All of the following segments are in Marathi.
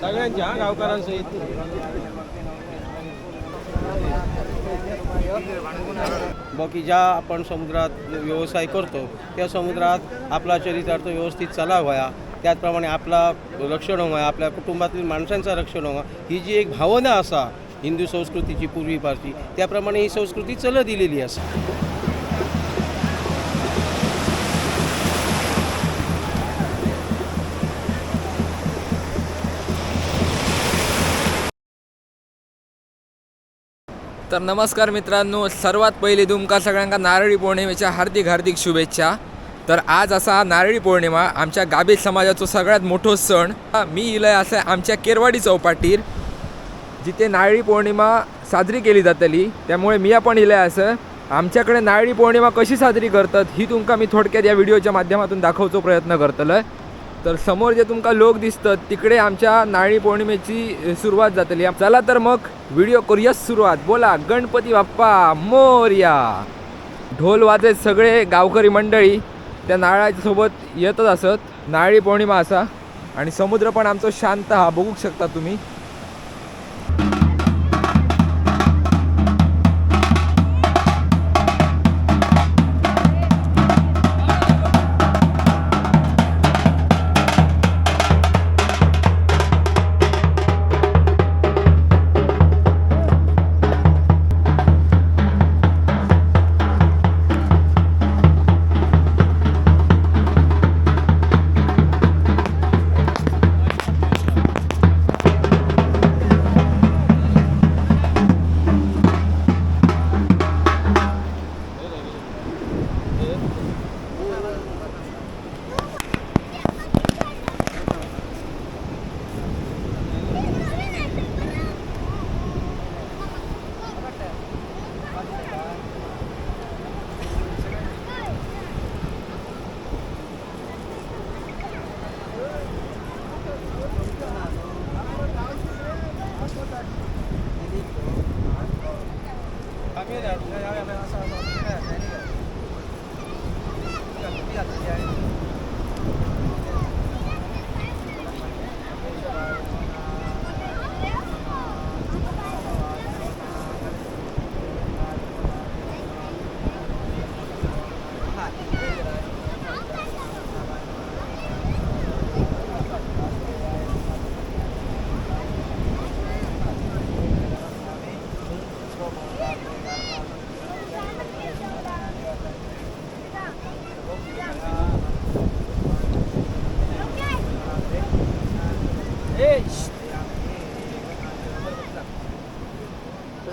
सगळ्यांच्या हा, गावकऱ्यांसहित. बाकी ज्या आपण समुद्रात व्यवसाय करतो त्या समुद्रात आपला चरितार्थ व्यवस्थित चालावया त्याचप्रमाणे आपला रक्षण व्हावं आपल्या कुटुंबातील माणसांचं रक्षण व्हावं. ही जी एक भावना असा हिंदू संस्कृतीची पूर्वीपारची त्याप्रमाणे ही संस्कृती चलत दिलेली असा. तर नमस्कार मित्रांनो सर्वात पहिले तुमका सगळ्यांका नारळी पौर्णिमेच्या हार्दिक हार्दिक शुभेच्छा. तर आज असा हा नारळी पौर्णिमा आमच्या गाबी समाजाचो सगळ्यात मोठो सण. मी इलय असं आमच्या केरवाडी चौपाटीर जिथे नारळी पौर्णिमा साजरी केली जातली. त्यामुळे मी पण इलय असं. आमच्याकडे नारळी पौर्णिमा कशी साजरी करतात ही तुमका मी थोडक्यात या व्हिडिओच्या माध्यमातून दाखवचो प्रयत्न करतलं तर समोर जे तुमका लोक दिसतात तिकडे आमच्या नारळी पौर्णिमेची सुरुवात जातली. चला तर मग व्हिडिओ करूया सुरुवात. बोला गणपती बाप्पा मोर्या. ढोल वाजत सगळे गावकरी मंडळी त्या नारळाच्या सोबत येतच असत. नारळी पौर्णिमा असा. आणि समुद्र पण आमचा शांत हा बघू शकता तुम्ही. 이야기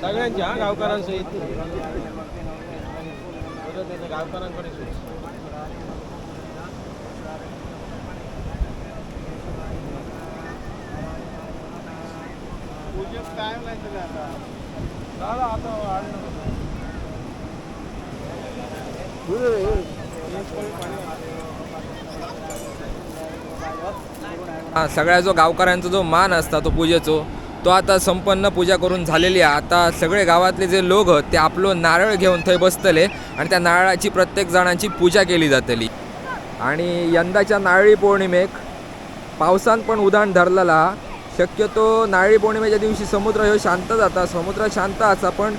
सगळ्यांच्या हा, गावकऱ्यांसहित गावकऱ्यांकडे सुरू. झालं आता वाढलं. हा सगळ्या जो गावकऱ्यांचा जो मान असता तो पूजेचो तो आता संपन्न पूजा करून झालेली आहे. आता सगळे गावातले जे लोक ते आपलो नारळ घेऊन थंय बसतले आणि त्या नारळाची प्रत्येक जणांची पूजा केली जातली. आणि यंदाच्या नारळी पौर्णिमेक पावसान पण उदाहरण धरलेला. शक्यतो नारळी पौर्णिमेच्या दिवशी समुद्र ह्यो शांत जाता. समुद्र शांत असा पण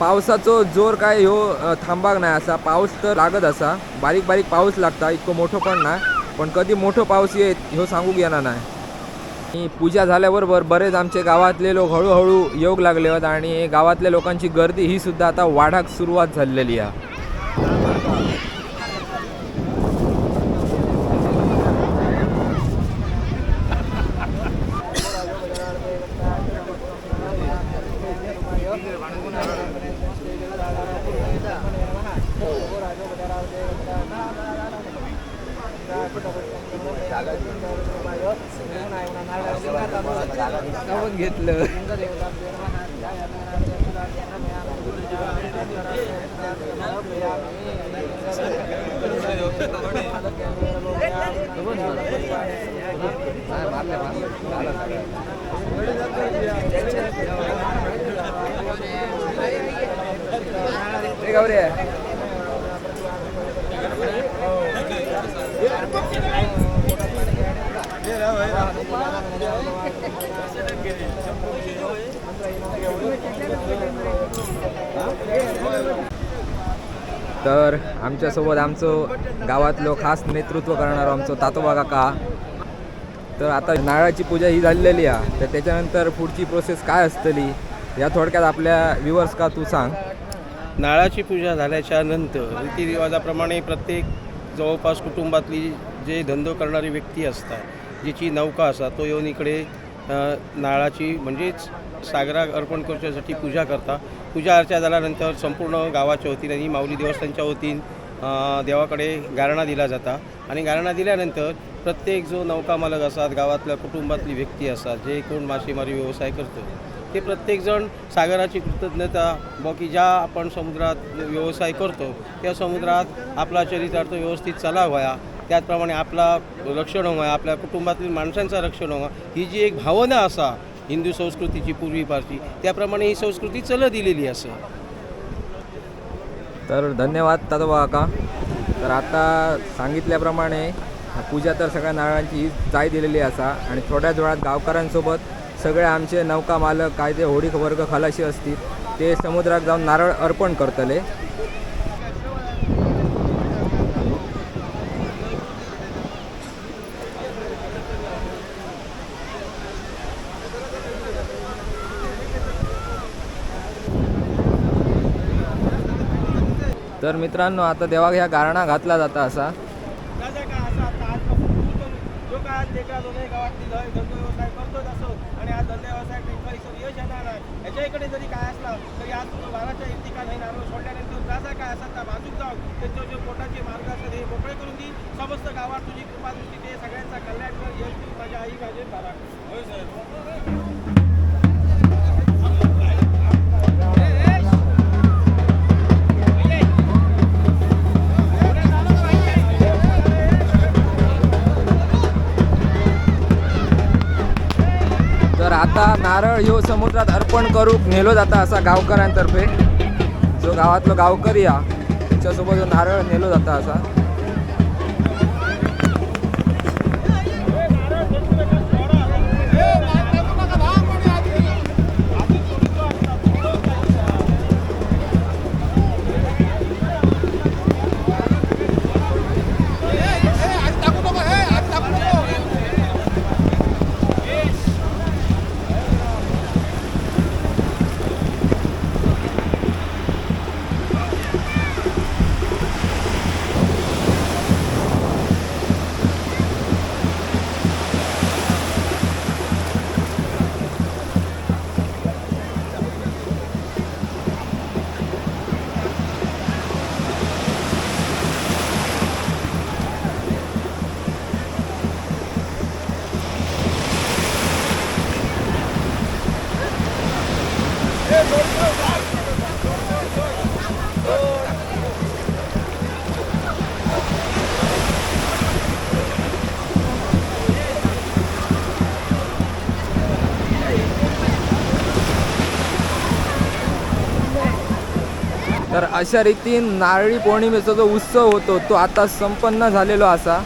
पावसाचो जोर काय ह्यो थांबाक नाही असा पाऊस तर लागत असा बारीक बारीक पाऊस लागता इतकं मोठं पण नाही पण कधी मोठं पाऊस येत ह्यो सांगूक येणार नाही आणि पूजा झाल्याबरोबर बरेच आमचे गावातले लोक हळूहळू योग लागले आहेत आणि गावातल्या लोकांची गर्दी ही सुद्धा आता वाढाक सुरुवात झालेली आहे. काऊन घेतलं ए, गौरी तर आमच्यासोबत आमचं गावातलं खास नेतृत्व करणार आमचं तातोबा काका. तर आता नारळाची पूजा ही झालेली आहे. तर त्याच्यानंतर पुढची प्रोसेस काय असतली या थोडक्यात आपल्या व्ह्युअर्स का तू सांग. नारळाची पूजा झाल्याच्यानंतर रीतिरिवाजाप्रमाणे प्रत्येक जवळपास कुटुंबातली जे धंदो करणारी व्यक्ती असतात जिची नौका असा तो येऊन इकडे नाळाची म्हणजेच सागराक अर्पण करण्यासाठी पूजा करता. पूजा अर्चा झाल्यानंतर संपूर्ण गावाच्या वतीने आणि माऊली देवस्थानच्या वतीन देवाकडे गारणा दिला जाता. आणि गारणा दिल्यानंतर प्रत्येक जो नौका मालक असतात गावातल्या कुटुंबातली व्यक्ती असतात जे कोण मासेमारी व्यवसाय करतो ते प्रत्येकजण सागराची कृतज्ञता बाकी ज्या आपण समुद्रात व्यवसाय करतो त्या समुद्रात आपला चरितार्थ व्यवस्थित चालावया त्याचप्रमाणे आपला रक्षण होवं आपल्या कुटुंबातील माणसांचं रक्षण होवं ही जी एक भावना असा हिंदू संस्कृतीची पूर्वीपारची त्याप्रमाणे ही संस्कृती चलत दिलेली असा. तर धन्यवाद तातोबा काका तर आता सांगितल्याप्रमाणे पूजा तर सगळ्या नारळांची जाय दिलेली असा आणि थोड्याच वेळात गावकऱ्यांसोबत सगळे आमचे नौका मालक काय ते होडी वर्ग खलाशी असतील ते समुद्रात जाऊन नारळ अर्पण करतले. तर मित्रांनो आता देवा ह्या गारणा घातला जाता असा. जो काय लेकरा दोन्ही गावातली लय धंदो व्यवसाय करतोच असो आणि आज धंदा व्यवसाय काही यश येणार नाही याच्या इकडे जरी काय असला तरी आज बाराच्या नाही नारळ सोडल्यानंतर जा काय असतात त्या बाजूक जाऊन त्यांचे जे पोटाचे मार्ग असतात हे मोकळे करून दी समस्त गावात तुझी कृपा दृष्टी ते सगळ्यांचा कल्याण कर यश देऊ माझ्या आई माझे बारा. होय साहेब. तर आता नारळ ह्यो समुद्रात अर्पण करूक नेलो जाता असा गावकऱ्यांतर्फे. जो गावातलो गावकरी हा त्याच्यासोबत जो नारळ नेलो जाता असा. तर अशा रीतीन नारळी पौर्णिमेचा जो उत्सव होतो तो आता संपन्न झालेलो असा.